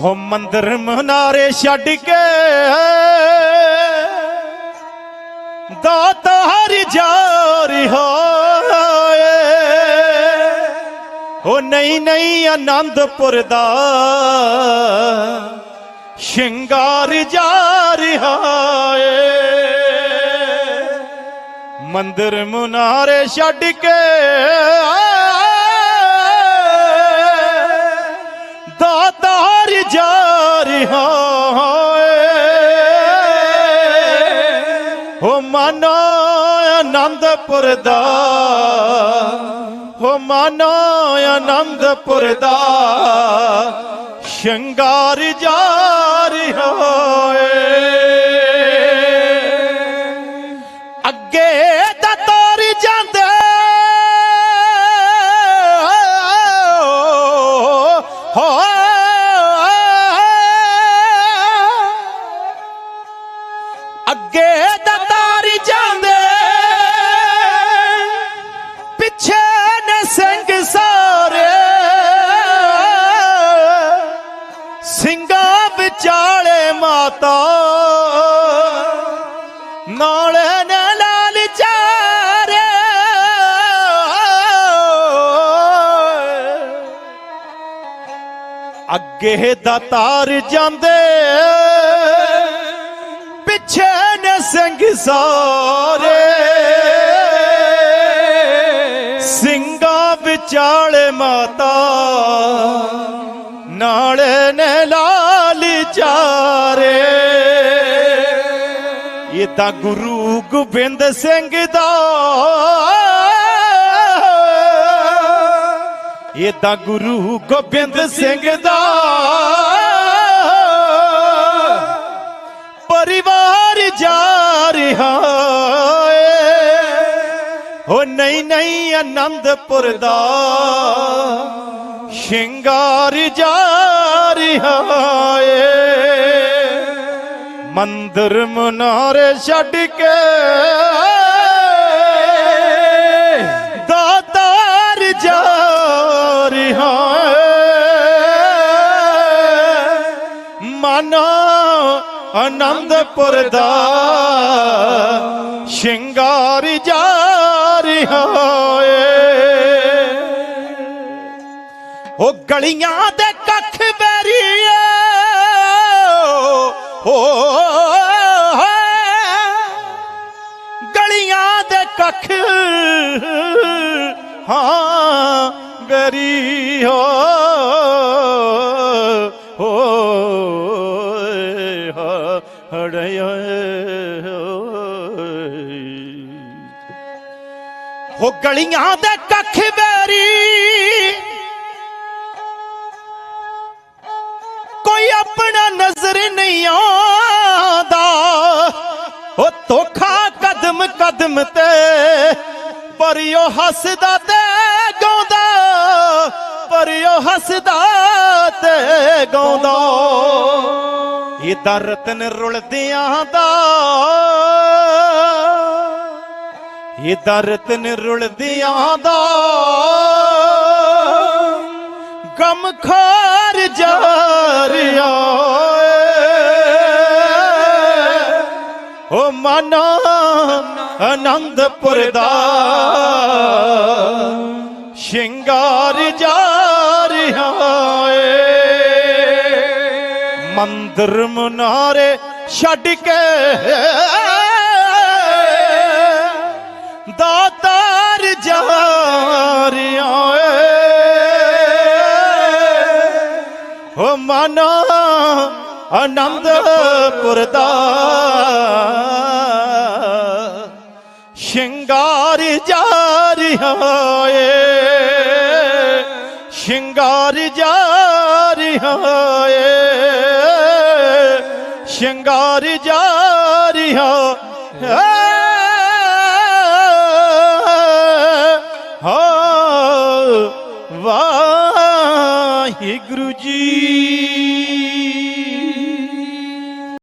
ਹੋ ਮੰਦਰ ਮਨਾਰੇ ਛੱਡ ਕੇ ਦਾਤ ਹਰ ਜਾ ਰਿਹਾ ਹੋ ਨਹੀਂ ਨਹੀਂ ਆਨੰਦਪੁਰ ਦਾ ਸ਼ਿੰਗਾਰ ਜਾ ਰਿਹਾ ਮੰਦਰ ਮੁਨਾਰੇ ਛੱਡ ਕੇ ਮਨੋ ਆਨੰਦਪੁਰ ਦਾ। ਹੋ ਮਨੋ ਆਨੰਦਪੁਰ ਦਾ। ਸ਼ਿੰਗਾਰ ਜਾ ਰਿਹਾ ਏ ਅੱਗੇ ਦਾ ਤੋਰ ਜਾਂਦੇ। ਹੋ ਅੱਗੇ ਤਾਂ ਤਾਰ ਜਾਂਦੇ। ਪਿੱਛੇ ਨੇ ਸਿੰਘ ਸਾਰੇ। ਸਿੰਘਾਂ ਵਿਚਾਲੇ ਮਾਤਾ। ਨਾਲੇ ਨੇ ਲਾਲ ਚਾਰੇ। ਅੱਗੇ ਦਾ ਤਾਰ ਜਾਂਦੇ। ਪਿੱਛੇ ਸਿੰਘ ਸਾਰੇ। ਸਿੰਘਾਂ ਵਿਚਾਲੇ ਮਾਤਾ ਨਾਲੇ ਨੇ ਲਾਲ ਚਾਰੇ। ਇਹ ਤਾਂ ਗੁਰੂ ਗੋਬਿੰਦ ਸਿੰਘ ਦਾ ਇਹ ਤਾਂ ਗੁਰੂ ਗੋਬਿੰਦ ਸਿੰਘ ਦਾ ਪਰਿਵਾਰ ਜਾ ਰਿਹਾ ਏ। ਹੋ ਨਹੀਂ ਨਹੀਂ, ਆਨੰਦਪੁਰ ਦਾ ਸ਼ਿੰਗਾਰ ਜਾ ਰਿਹਾ ਏ। ਮੰਦਰ ਮਨਾਰੇ ਛੱਡ ਕੇ ਆਨੰਦਪੁਰ ਦਾ ਸ਼ਿੰਗਾਰ ਜਾ ਰਿਹਾ ਏ। ਉਹ ਗਲੀਆਂ ਦੇ ਕੱਖ ਬੈਰੀਏ ਹੋ ਗਲੀਆਂ ਦੇ ਕੱਖ, ਹਾਂ ਬੈਰੀ ਹੋ। ਹੋ ਗਲੀਆਂ ਦੇ ਕੱਖ ਬੈਰੀ। ਕੋਈ ਆਪਣਾ ਨਜ਼ਰ ਨਹੀਂ ਆਉਂਦਾ। ਉਹ ਧੋਖਾ ਕਦਮ ਕਦਮ ਤੇ ਪਰ ਉਹ ਹੱਸਦਾ ਤੇ ਗਾਉਂਦਾ। ਪਰ ਉਹ ਹੱਸਦਾ ਤੇ ਗਾਉਂਦਾ। ਇਹ ਦਰਤਨ ਰੁਲਦਿਆਂ ਦਾ ਇਹ ਤਾਂ ਰਤਨ ਰੁਲਦਿਆਂ ਦਾ ਗਮ ਖਾਰ ਜਾ ਰਿਹਾ ਓ ਮਨ ਆਨੰਦਪੁਰ ਦਾ ਸ਼ਿੰਗਾਰ ਜਾ ਰਿਹਾ ਏ। ਮੰਦਰ ਮਨਾਰੇ ਛੱਡ ਕੇ ਦਾਤਾਰ ਜਾ ਰਿਹਾ ਹੋ ਮਨਾ ਆਨੰਦਪੁਰ ਦਾ ਸ਼ਿੰਗਾਰ ਜਾ ਰਿਹਾ ਏ ਸ਼ਿੰਗਾਰ ਜਾ ਰਿਹਾ ਏ ਸ਼ਿੰਗਾਰ ਜਾ ਰਿਹਾ ਏ